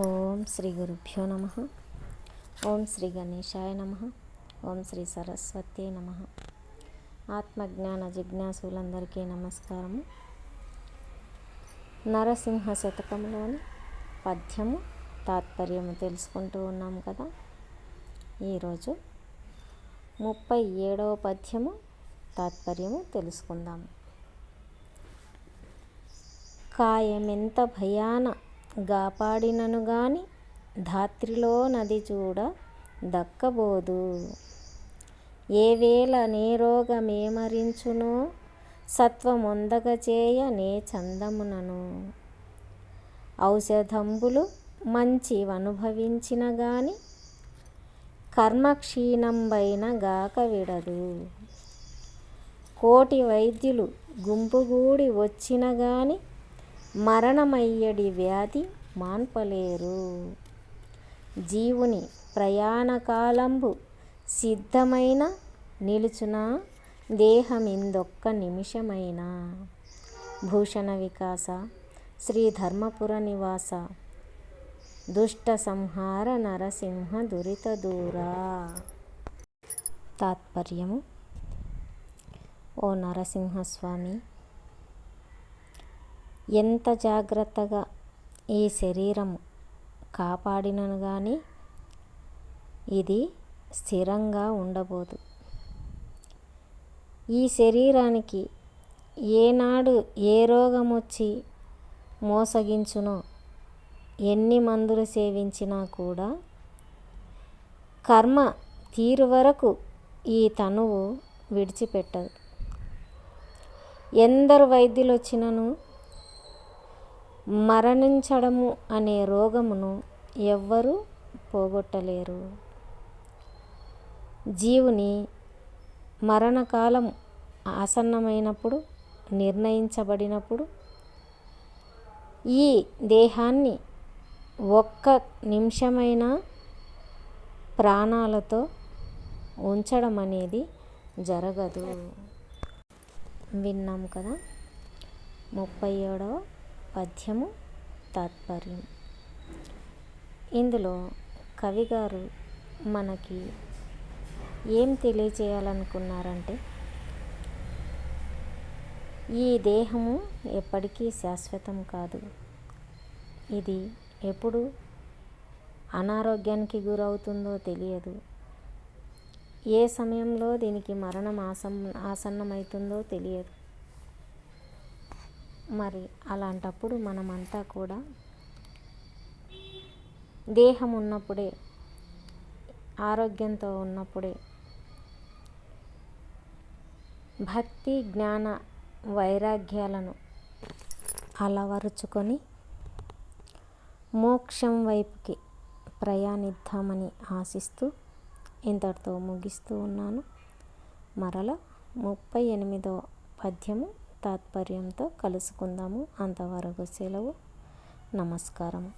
ఓం శ్రీ గురుభ్యో నమ. ఓం శ్రీ గణేశాయ నమ. ఓం శ్రీ సరస్వతి నమ. ఆత్మజ్ఞాన జిజ్ఞాసులందరికీ నమస్కారము. నరసింహ శతకంలోని పద్యము తాత్పర్యము తెలుసుకుంటూ ఉన్నాం కదా. ఈరోజు ముప్పై ఏడవ పద్యము తాత్పర్యము తెలుసుకుందాము. కాయమెంత భయాన గాపాడినను గాని ధాత్రిలో నది చూడ దక్కబోదు. ఏవేళ నేరోగమేమరించునో సత్వమొందగ చేయ నే చందమునను. ఔషధంబులు మంచి అనుభవించిన గాని కర్మక్షీణంబైన గాక విడదు. కోటి వైద్యులు గుంపుగూడి వచ్చిన గాని మరణమయ్యడి వ్యాధి మాన్పలేరు. జీవుని ప్రయాణకాలంబు సిద్ధమైన నిలుచున దేహమిందొక్క నిమిషమైన? భూషణ వికాస శ్రీ ధర్మపుర నివాస దుష్ట సంహార నరసింహ దురిత దూరా. తాత్పర్యము ఓ నరసింహస్వామి ఎంత జాగ్రత్తగా ఈ శరీరం కాపాడినను కానీ ఇది స్థిరంగా ఉండబోదు. ఈ శరీరానికి ఏనాడు ఏ రోగం వచ్చి మోసగించునో ఎన్ని మందులు సేవించినా కూడా కర్మ తీరు వరకు ఈ తనువు విడిచిపెట్టదు. ఎందరు వైద్యులు వచ్చినను మరణించడము అనే రోగమును ఎవ్వరూ పోగొట్టలేరు. జీవుని మరణకాలం ఆసన్నమైనప్పుడు నిర్ణయించబడినప్పుడు ఈ దేహాన్ని ఒక్క నిమిషమైన ప్రాణాలతో ఉంచడం అనేది జరగదు. విన్నాం కదా? ముప్పై ఏడవ పద్యము తాత్పర్యం. ఇందులో కవిగారు మనకి ఏం తెలియచేయాలనుకున్నారంటే ఈ దేహము ఎప్పటికీ శాశ్వతం కాదు. ఇది ఎప్పుడు అనారోగ్యానికి గురవుతుందో తెలియదు. ఏ సమయంలో దీనికి మరణం ఆసం ఆసన్నమవుతుందో తెలియదు. మరి అలాంటప్పుడు మనమంతా కూడా దేహం ఉన్నప్పుడే ఆరోగ్యంతో ఉన్నప్పుడే భక్తి జ్ఞాన వైరాగ్యాలను అలవరుచుకొని మోక్షం వైపుకి ప్రయాణిద్దామని ఆశిస్తూ ఇంతటితో ముగిస్తూ ఉన్నాను. మరల ముప్పై ఎనిమిదో పద్యము తాత్పర్యంతో కలుసుకుందాము. అంతవరకు సెలవు. నమస్కారం